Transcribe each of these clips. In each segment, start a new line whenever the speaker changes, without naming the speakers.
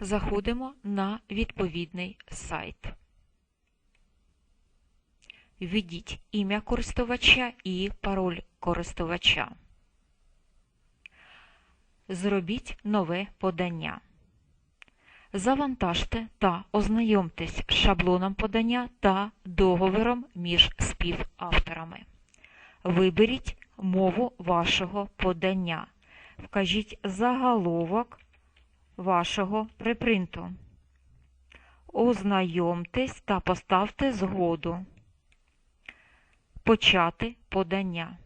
Заходимо на відповідний сайт. Введіть ім'я користувача і пароль користувача. Зробіть нове подання. Завантажте та ознайомтесь з шаблоном подання та договором між співавторами. Виберіть мову вашого подання. Вкажіть заголовок вашого припринту. Ознайомтесь та поставте згоду. Почати подання.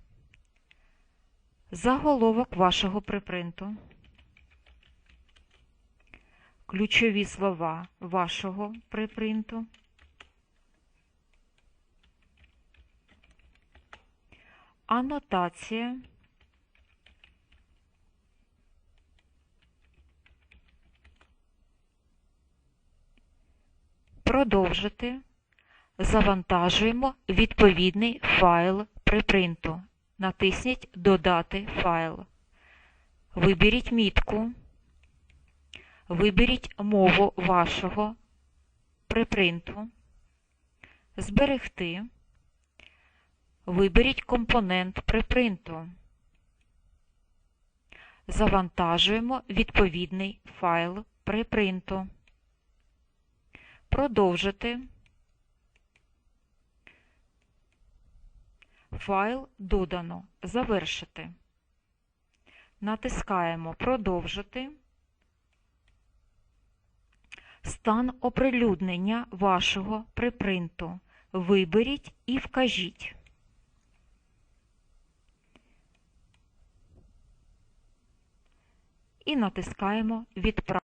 Заголовок вашого припринту. Ключові слова вашого припринту. Анотація. Продовжити. Завантажуємо відповідний файл припринту. Натисніть Додати файл. Виберіть мітку. Виберіть мову вашого припринту. Зберегти. Виберіть компонент припринту. Завантажуємо відповідний файл припринту. Продовжити. Файл додано. Завершити. Натискаємо Продовжити. Стан оприлюднення вашого припринту. Виберіть і вкажіть. І натискаємо Відправити.